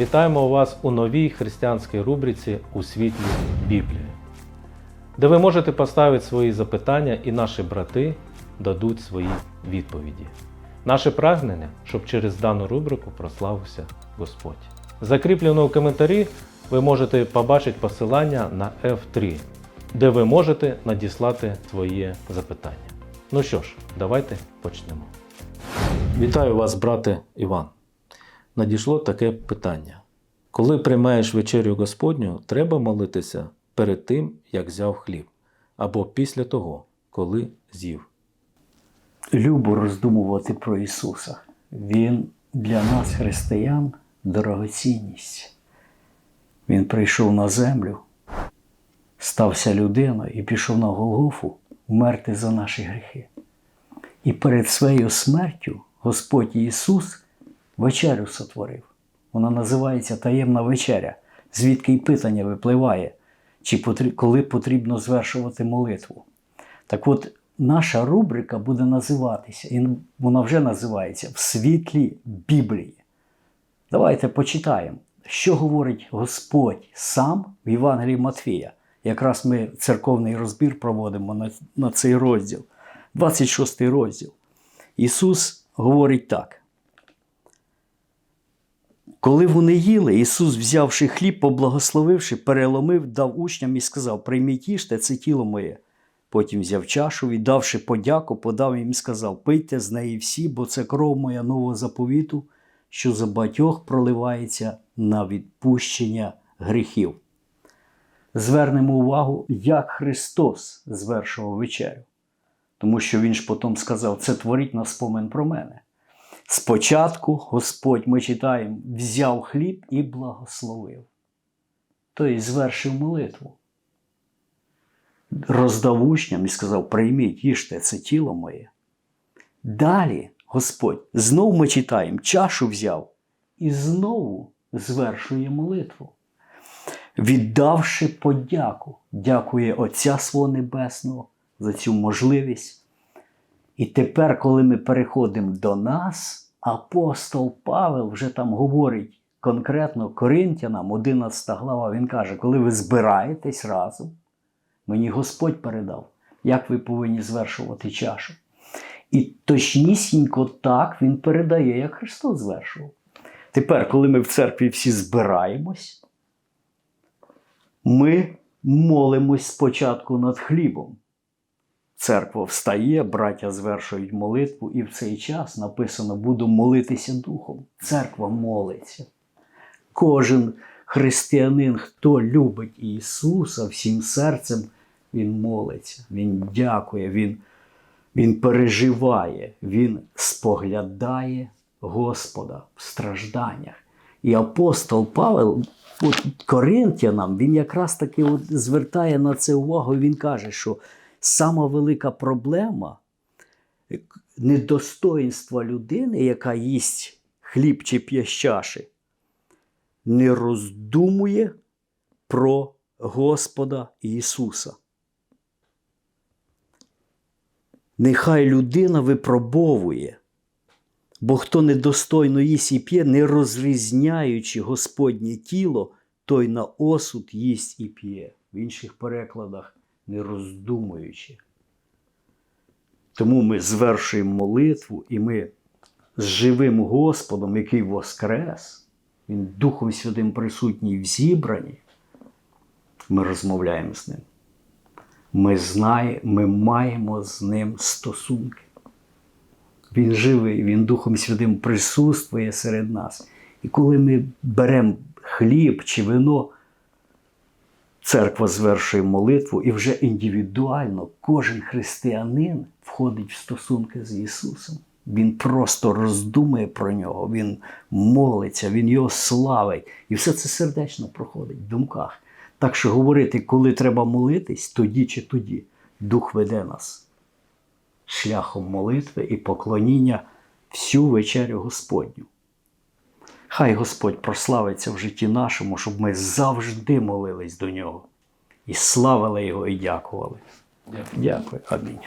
Вітаємо вас у новій християнській рубриці у світлі Біблії, де ви можете поставити свої запитання, і наші брати дадуть свої відповіді. Наше прагнення, щоб через дану рубрику прославився Господь. Закріплено у коментарі ви можете побачити посилання на F3, де ви можете надіслати своє запитання. Ну що ж, давайте почнемо. Вітаю вас, брате Іван. Надійшло таке питання. Коли приймаєш вечерю Господню, треба молитися перед тим, як взяв хліб, або після того, коли з'їв. любо роздумувати про Ісуса. Він для нас, християн, дорогоцінність. Він прийшов на землю, стався людиною і пішов на Голгофу вмерти за наші гріхи. І перед своєю смертю Господь Ісус вечерю сотворив. Вона називається таємна вечеря, звідки й питання випливає, чи потрі- коли потрібно звершувати молитву. Так от, наша рубрика буде називатися, і вона вже називається В світлі Біблії. Давайте почитаємо, що говорить Господь сам в Євангелії Матфія. Якраз ми церковний розбір проводимо на, на цей розділ, 26 розділ. Ісус говорить так. Коли вони їли, Ісус, взявши хліб, поблагословивши, переломив, дав учням і сказав: Прийміть їжте, це тіло моє. Потім взяв чашу, віддавши подяку, подав їм і сказав: Пийте з неї всі, бо це кров моя нового заповіту, що за багатьох проливається на відпущення гріхів. Звернемо увагу, як Христос звершував вечерю. Тому що Він ж потім сказав: це творіть на спомин про мене. Спочатку Господь, ми читаємо, взяв хліб і благословив. Тобто звершив молитву. Роздав учням і сказав: прийміть, їжте, це тіло моє. Далі Господь, знов ми читаємо, чашу взяв і знову звершує молитву. Віддавши подяку, дякує Отця свого Небесного за цю можливість. І тепер, коли ми переходимо до нас, апостол Павел вже там говорить конкретно Коринтянам, 11 глава, він каже, коли ви збираєтесь разом, мені Господь передав, як ви повинні звершувати чашу. І точнісінько так він передає, як Христос звершував. Тепер, коли ми в церкві всі збираємось, ми молимось спочатку над хлібом. Церква встає, браття звершують молитву, і в цей час написано: буду молитися Духом. Церква молиться. Кожен християнин, хто любить Ісуса всім серцем, він молиться, Він дякує, Він, він переживає, Він споглядає Господа в стражданнях. І апостол Павел от Коринтянам, він якраз таки от звертає на це увагу. Він каже, що сама велика проблема недостоїнства людини, яка їсть хліб чи п'є чаші, не роздумує про Господа Ісуса. Нехай людина випробовує, бо хто недостойно їсть і п'є, не розрізняючи Господнє тіло, той на осуд їсть і п'є. В інших перекладах не роздумуючи. Тому ми звершуємо молитву і ми з живим Господом, який воскрес, Він Духом Святим присутній в зібранні, ми розмовляємо з ним. Ми, знає, ми маємо з ним стосунки. Він живий, Він Духом Святим присутствує серед нас. І коли ми беремо хліб чи вино, церква звершує молитву, і вже індивідуально кожен християнин входить в стосунки з Ісусом. Він просто роздумує про нього, він молиться, він його славить. І все це сердечно проходить в думках. Так що говорити, коли треба молитись, тоді чи тоді, Дух веде нас шляхом молитви і поклоніння всю вечерю Господню. Хай Господь прославиться в житті нашому, щоб ми завжди молились до нього і славили Його і дякували. Дякую. Амінь.